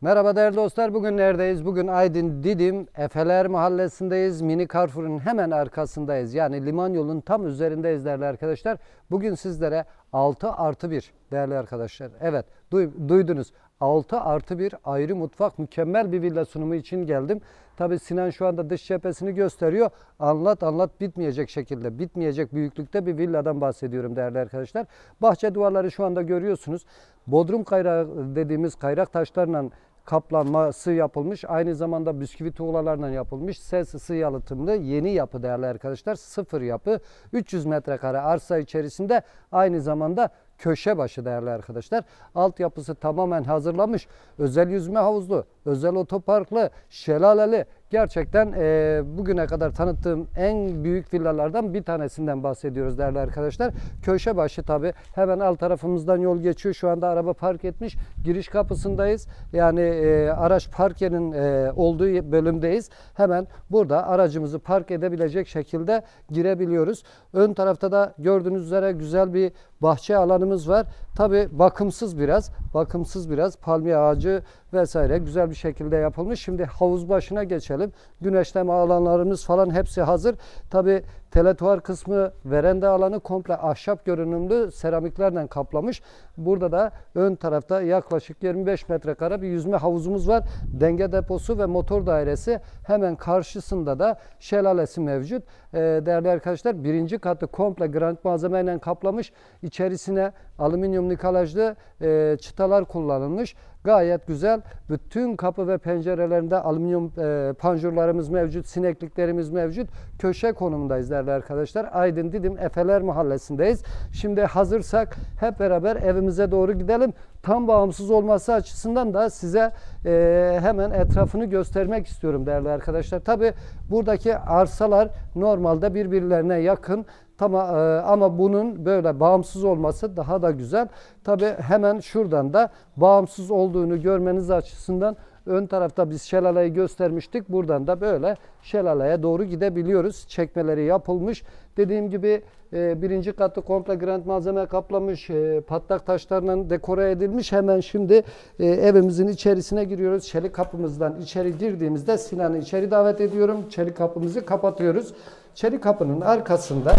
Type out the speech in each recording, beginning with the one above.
Merhaba değerli dostlar. Bugün neredeyiz? Bugün Aydın Didim Efeler Mahallesi'ndeyiz. Mini Carrefour'un hemen arkasındayız. Yani liman yolunun tam üzerindeyiz değerli arkadaşlar. Bugün sizlere 6 artı 1 değerli arkadaşlar. Evet duy- duydunuz. 6 artı 1 ayrı mutfak mükemmel bir villa sunumu için geldim. Tabi Sinan şu anda dış cephesini gösteriyor. Anlat anlat bitmeyecek şekilde, bitmeyecek büyüklükte bir villadan bahsediyorum değerli arkadaşlar. Bahçe duvarları şu anda görüyorsunuz. Bodrum kayrağı dediğimiz kayrak taşlarla kaplanması yapılmış. Aynı zamanda bisküvi tuğlalarından yapılmış. Ses ısı yalıtımlı yeni yapı değerli arkadaşlar. Sıfır yapı. 300 metrekare arsa içerisinde aynı zamanda köşe başı değerli arkadaşlar. Altyapısı tamamen hazırlanmış. Özel yüzme havuzlu, özel otoparklı, şelaleli. Gerçekten eee, bugüne kadar tanıttığım en büyük villalardan bir tanesinden bahsediyoruz değerli arkadaşlar. Köşe başı tabi hemen alt tarafımızdan yol geçiyor. Şu anda araba park etmiş. Giriş kapısındayız. Yani eee, araç park yerinin eee, olduğu bölümdeyiz. Hemen burada aracımızı park edebilecek şekilde girebiliyoruz. Ön tarafta da gördüğünüz üzere güzel bir bahçe alanımız var. Tabi bakımsız biraz, bakımsız biraz palmiye ağacı vesaire güzel bir şekilde yapılmış. Şimdi havuz başına geçelim. Güneşleme alanlarımız falan hepsi hazır. Tabi teletuar kısmı veranda alanı komple ahşap görünümlü seramiklerle kaplamış. Burada da ön tarafta yaklaşık 25 metrekare bir yüzme havuzumuz var. Denge deposu ve motor dairesi hemen karşısında da şelalesi mevcut. Ee, değerli arkadaşlar birinci katı komple granit malzemeyle kaplamış. İçerisine alüminyum nikelajlı e, çıtalar kullanılmış. Gayet güzel. Bütün kapı ve pencerelerinde alüminyum e, panjurlarımız mevcut, sinekliklerimiz mevcut. Köşe konumundayız değerli arkadaşlar. Aydın Didim Efeler Mahallesi'ndeyiz. Şimdi hazırsak hep beraber evimize doğru gidelim. Tam bağımsız olması açısından da size e, hemen etrafını göstermek istiyorum değerli arkadaşlar. Tabi buradaki arsalar normalde birbirlerine yakın. Tamam ama bunun böyle bağımsız olması daha da güzel. Tabi hemen şuradan da bağımsız olduğunu görmeniz açısından ön tarafta biz şelaleyi göstermiştik. Buradan da böyle şelaleye doğru gidebiliyoruz. Çekmeleri yapılmış. Dediğim gibi e, birinci katı komple granit malzeme kaplamış. e, patlak taşlarla dekore edilmiş. Hemen şimdi e, evimizin içerisine giriyoruz. Çelik kapımızdan içeri girdiğimizde Sinan'ı içeri davet ediyorum. Çelik kapımızı kapatıyoruz. Çelik kapının arkasında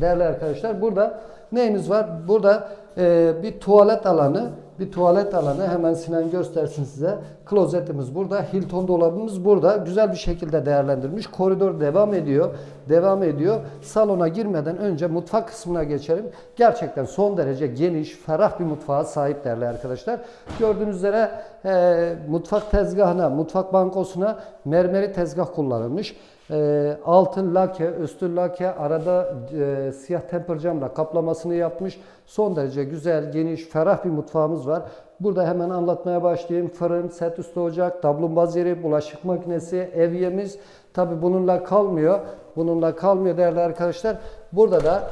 Değerli arkadaşlar burada neyimiz var? Burada e, bir tuvalet alanı, bir tuvalet alanı hemen Sinan göstersin size. Klozetimiz burada, Hilton dolabımız burada. Güzel bir şekilde değerlendirilmiş. Koridor devam ediyor. Devam ediyor. Salona girmeden önce mutfak kısmına geçelim. Gerçekten son derece geniş, ferah bir mutfağa sahip değerli arkadaşlar. Gördüğünüz üzere e, mutfak tezgahına, mutfak bankosuna mermeri tezgah kullanılmış. E, altın lake, üstü lake, arada e, siyah temper camla kaplamasını yapmış. Son derece güzel, geniş, ferah bir mutfağımız var. Burada hemen anlatmaya başlayayım. Fırın, set üstü ocak, dablumbaz yeri, bulaşık makinesi, evyemiz. Tabi bununla kalmıyor. Bununla kalmıyor değerli arkadaşlar. Burada da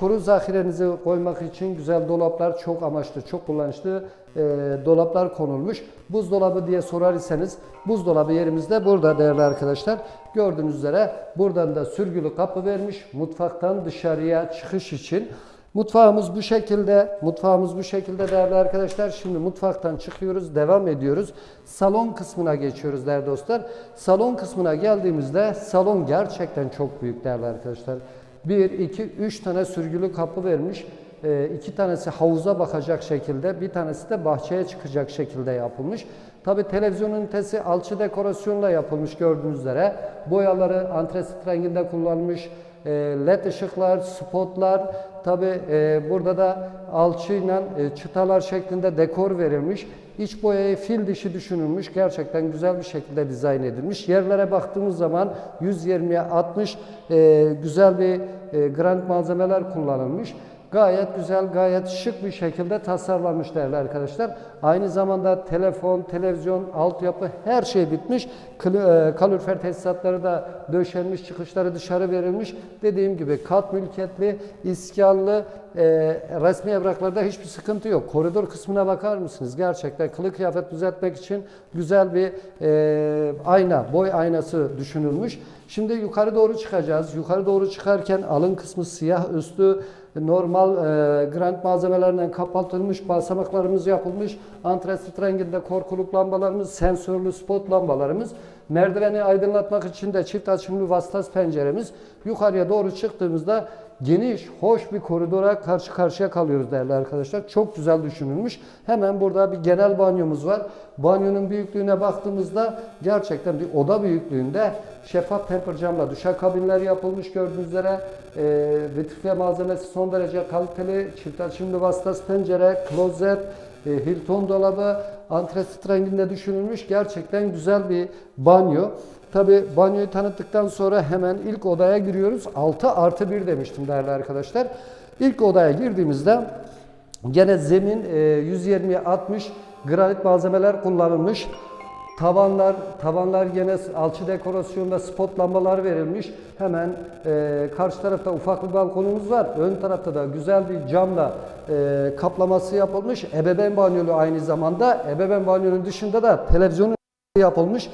Kuru zahirenizi koymak için güzel dolaplar çok amaçlı, çok kullanışlı e, dolaplar konulmuş. Buzdolabı diye sorar iseniz buzdolabı yerimizde burada değerli arkadaşlar. Gördüğünüz üzere buradan da sürgülü kapı vermiş mutfaktan dışarıya çıkış için. Mutfağımız bu şekilde. Mutfağımız bu şekilde değerli arkadaşlar. Şimdi mutfaktan çıkıyoruz, devam ediyoruz. Salon kısmına geçiyoruz değerli dostlar. Salon kısmına geldiğimizde salon gerçekten çok büyük değerli arkadaşlar. 1, 2, 3 tane sürgülü kapı vermiş. E, tanesi havuza bakacak şekilde, bir tanesi de bahçeye çıkacak şekilde yapılmış. Tabi televizyon ünitesi alçı dekorasyonla yapılmış gördüğünüz üzere. Boyaları antresit renginde kullanmış. E, led ışıklar, spotlar. Tabi e, burada da alçıyla e, çıtalar şeklinde dekor verilmiş. İç boyayı fil dişi düşünülmüş. Gerçekten güzel bir şekilde dizayn edilmiş. Yerlere baktığımız zaman 120'ye 60 e, güzel bir e, granit malzemeler kullanılmış. Gayet güzel, gayet şık bir şekilde tasarlanmış değerli arkadaşlar. Aynı zamanda telefon, televizyon, altyapı her şey bitmiş. E, Kalorifer tesisatları da döşenmiş, çıkışları dışarı verilmiş. Dediğim gibi kat mülkiyetli, iskanlı, e, resmi evraklarda hiçbir sıkıntı yok. Koridor kısmına bakar mısınız? Gerçekten kılık kıyafet düzeltmek için güzel bir e, ayna, boy aynası düşünülmüş. Şimdi yukarı doğru çıkacağız. Yukarı doğru çıkarken alın kısmı siyah üstü normal e, grant malzemelerinden kapatılmış basamaklarımız yapılmış. Antresit renginde korkuluk lambalarımız, sensörlü spot lambalarımız. Merdiveni aydınlatmak için de çift açımlı vasıtas penceremiz. Yukarıya doğru çıktığımızda geniş, hoş bir koridora karşı karşıya kalıyoruz değerli arkadaşlar. Çok güzel düşünülmüş. Hemen burada bir genel banyomuz var. Banyonun büyüklüğüne baktığımızda gerçekten bir oda büyüklüğünde şeffaf temper camla duşakabinler yapılmış gördüğünüz üzere. E, vitrifiye malzemesi son derece kaliteli. Çift açımlı vasıtas pencere, klozet, e, Hilton dolabı antresit renginde düşünülmüş. Gerçekten güzel bir banyo. Tabi banyoyu tanıttıktan sonra hemen ilk odaya giriyoruz. 6 artı 1 demiştim değerli arkadaşlar. İlk odaya girdiğimizde gene zemin e, 120-60 granit malzemeler kullanılmış. Tavanlar, tavanlar gene alçı dekorasyonda spot lambalar verilmiş. Hemen e, karşı tarafta ufak bir balkonumuz var. Ön tarafta da güzel bir camla e, kaplaması yapılmış. Ebeveyn banyolu aynı zamanda. Ebeveyn banyonun dışında da televizyonun yapılmış.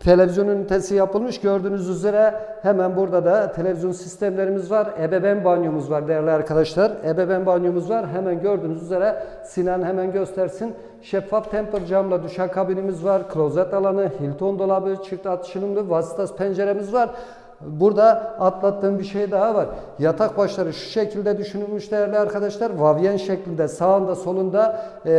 Televizyon ünitesi yapılmış. Gördüğünüz üzere hemen burada da televizyon sistemlerimiz var. Ebeveyn banyomuz var değerli arkadaşlar. Ebeveyn banyomuz var. Hemen gördüğünüz üzere Sinan hemen göstersin. Şeffaf temper camla duşakabinimiz var. Klozet alanı, Hilton dolabı, çift atışılımlı vasıtas penceremiz var. Burada atlattığım bir şey daha var. Yatak başları şu şekilde düşünülmüş değerli arkadaşlar. Vavyen şeklinde sağında solunda e,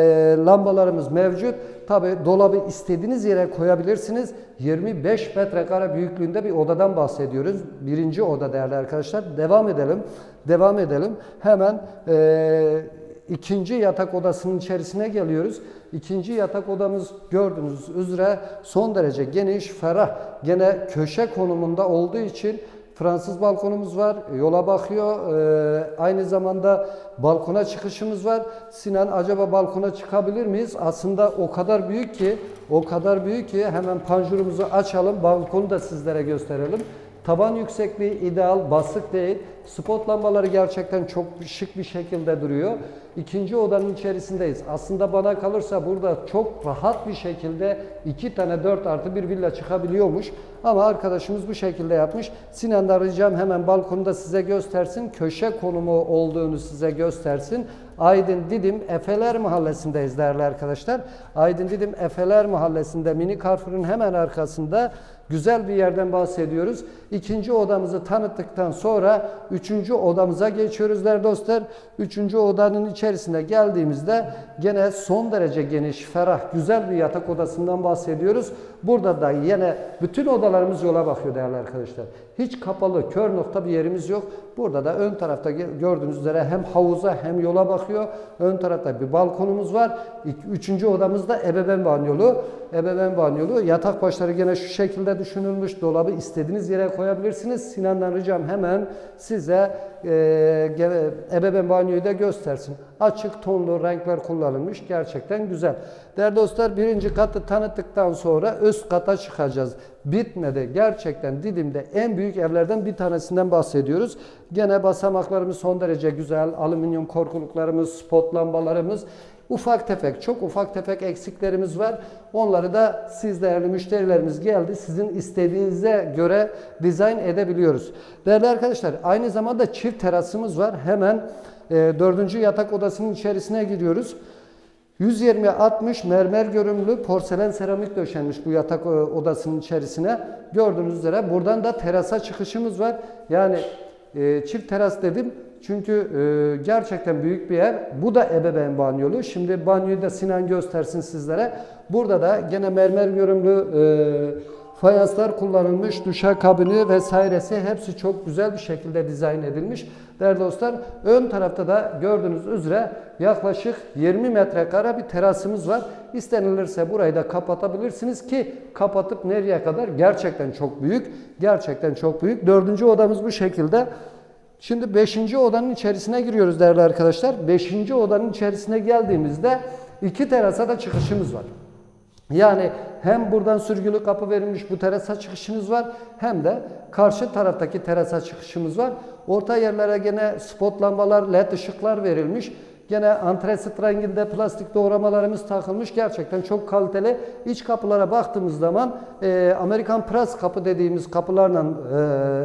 lambalarımız mevcut. Tabi dolabı istediğiniz yere koyabilirsiniz. 25 metrekare büyüklüğünde bir odadan bahsediyoruz. Birinci oda değerli arkadaşlar. Devam edelim. Devam edelim. Hemen e, ikinci yatak odasının içerisine geliyoruz. İkinci yatak odamız gördüğünüz üzere son derece geniş, ferah. Gene köşe konumunda olduğu için Fransız balkonumuz var, yola bakıyor. Ee, aynı zamanda balkona çıkışımız var. Sinan acaba balkona çıkabilir miyiz? Aslında o kadar büyük ki, o kadar büyük ki hemen panjurumuzu açalım, balkonu da sizlere gösterelim. Taban yüksekliği ideal, basık değil. Spot lambaları gerçekten çok şık bir şekilde duruyor. İkinci odanın içerisindeyiz. Aslında bana kalırsa burada çok rahat bir şekilde iki tane 4 artı bir villa çıkabiliyormuş. Ama arkadaşımız bu şekilde yapmış. Sinan'dan ricam hemen balkonda size göstersin. Köşe konumu olduğunu size göstersin. Aydın Didim Efeler Mahallesi'ndeyiz değerli arkadaşlar. Aydın Didim Efeler Mahallesi'nde Mini Carrefour'un hemen arkasında güzel bir yerden bahsediyoruz. İkinci odamızı tanıttıktan sonra üçüncü odamıza geçiyoruz değerli dostlar. Üçüncü odanın içerisine geldiğimizde gene son derece geniş, ferah, güzel bir yatak odasından bahsediyoruz. Burada da yine bütün odalarımız yola bakıyor değerli arkadaşlar. Hiç kapalı, kör nokta bir yerimiz yok. Burada da ön tarafta gördüğünüz üzere hem havuza hem yola bakıyor. Ön tarafta bir balkonumuz var. Üçüncü odamız da ebeveyn banyolu. Ebeveyn banyolu. Yatak başları gene şu şekilde düşünülmüş. Dolabı istediğiniz yere koyabilirsiniz. Sinan'dan ricam hemen size e, ebeveyn banyoyu da göstersin. Açık tonlu renkler kullanılmış. Gerçekten güzel. Değerli dostlar birinci katı tanıttıktan sonra üst kata çıkacağız. Bitmedi. Gerçekten Didim'de en büyük evlerden bir tanesinden bahsediyoruz. Gene basamaklarımız son derece güzel. Alüminyum korkuluklarımız, spot lambalarımız. Ufak tefek, çok ufak tefek eksiklerimiz var. Onları da siz değerli müşterilerimiz geldi. Sizin istediğinize göre dizayn edebiliyoruz. Değerli arkadaşlar aynı zamanda çift terasımız var. Hemen e, dördüncü yatak odasının içerisine giriyoruz. 120-60 mermer görünümlü porselen seramik döşenmiş bu yatak e, odasının içerisine. Gördüğünüz üzere buradan da terasa çıkışımız var. Yani e, çift teras dedim. Çünkü e, gerçekten büyük bir ev. Bu da ebeveyn banyolu. Şimdi banyoyu da Sinan göstersin sizlere. Burada da gene mermer görünümlü e, fayanslar kullanılmış, duşa kabini vesairesi hepsi çok güzel bir şekilde dizayn edilmiş. Değerli dostlar ön tarafta da gördüğünüz üzere yaklaşık 20 metrekare bir terasımız var. İstenilirse burayı da kapatabilirsiniz ki kapatıp nereye kadar gerçekten çok büyük. Gerçekten çok büyük. Dördüncü odamız bu şekilde. Şimdi 5. odanın içerisine giriyoruz değerli arkadaşlar. 5. odanın içerisine geldiğimizde iki terasa da çıkışımız var. Yani hem buradan sürgülü kapı verilmiş bu terasa çıkışınız var hem de karşı taraftaki terasa çıkışımız var. Orta yerlere gene spot lambalar, led ışıklar verilmiş. Gene antresit renginde plastik doğramalarımız takılmış. Gerçekten çok kaliteli. İç kapılara baktığımız zaman e, Amerikan Press kapı dediğimiz kapılarla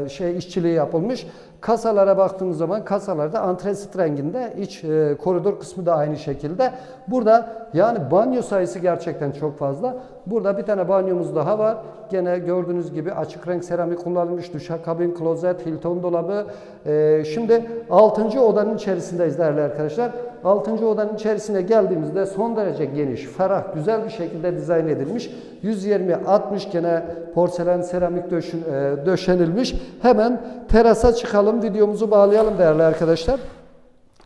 e, şey işçiliği yapılmış. Kasalara baktığımız zaman kasalarda antresit renginde iç e, koridor kısmı da aynı şekilde. Burada yani banyo sayısı gerçekten çok fazla. Burada bir tane banyomuz daha var. Gene gördüğünüz gibi açık renk seramik kullanılmış. Duşakabin, klozet, Hilton dolabı. E, şimdi 6. odanın içerisindeyiz değerli arkadaşlar. 6. odanın içerisine geldiğimizde son derece geniş, ferah, güzel bir şekilde dizayn edilmiş. 120-60 gene porselen seramik döşün, e, döşenilmiş. Hemen terasa çıkalım, videomuzu bağlayalım değerli arkadaşlar.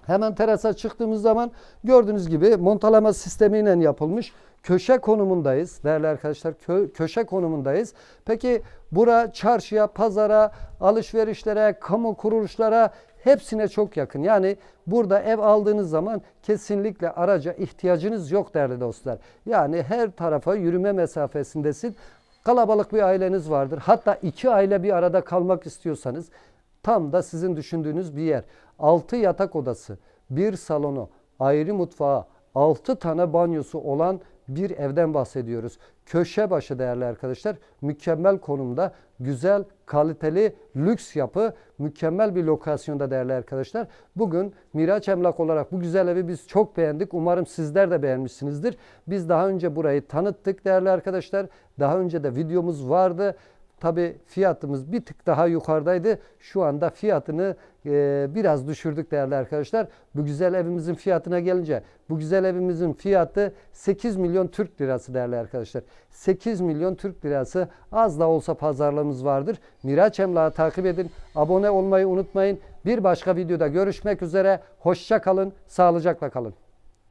Hemen terasa çıktığımız zaman gördüğünüz gibi montalama sistemiyle yapılmış köşe konumundayız değerli arkadaşlar. Kö- köşe konumundayız. Peki bura çarşıya, pazara, alışverişlere, kamu kuruluşlara hepsine çok yakın. Yani burada ev aldığınız zaman kesinlikle araca ihtiyacınız yok değerli dostlar. Yani her tarafa yürüme mesafesindesin. Kalabalık bir aileniz vardır. Hatta iki aile bir arada kalmak istiyorsanız Tam da sizin düşündüğünüz bir yer. 6 yatak odası, bir salonu, ayrı mutfağı, 6 tane banyosu olan bir evden bahsediyoruz. Köşe başı değerli arkadaşlar. Mükemmel konumda, güzel, kaliteli, lüks yapı, mükemmel bir lokasyonda değerli arkadaşlar. Bugün Miraç Emlak olarak bu güzel evi biz çok beğendik. Umarım sizler de beğenmişsinizdir. Biz daha önce burayı tanıttık değerli arkadaşlar. Daha önce de videomuz vardı. Tabi fiyatımız bir tık daha yukarıdaydı. Şu anda fiyatını e, biraz düşürdük değerli arkadaşlar. Bu güzel evimizin fiyatına gelince bu güzel evimizin fiyatı 8 milyon Türk lirası değerli arkadaşlar. 8 milyon Türk lirası az da olsa pazarlığımız vardır. Miraç Emlak'ı takip edin. Abone olmayı unutmayın. Bir başka videoda görüşmek üzere. Hoşça kalın. Sağlıcakla kalın.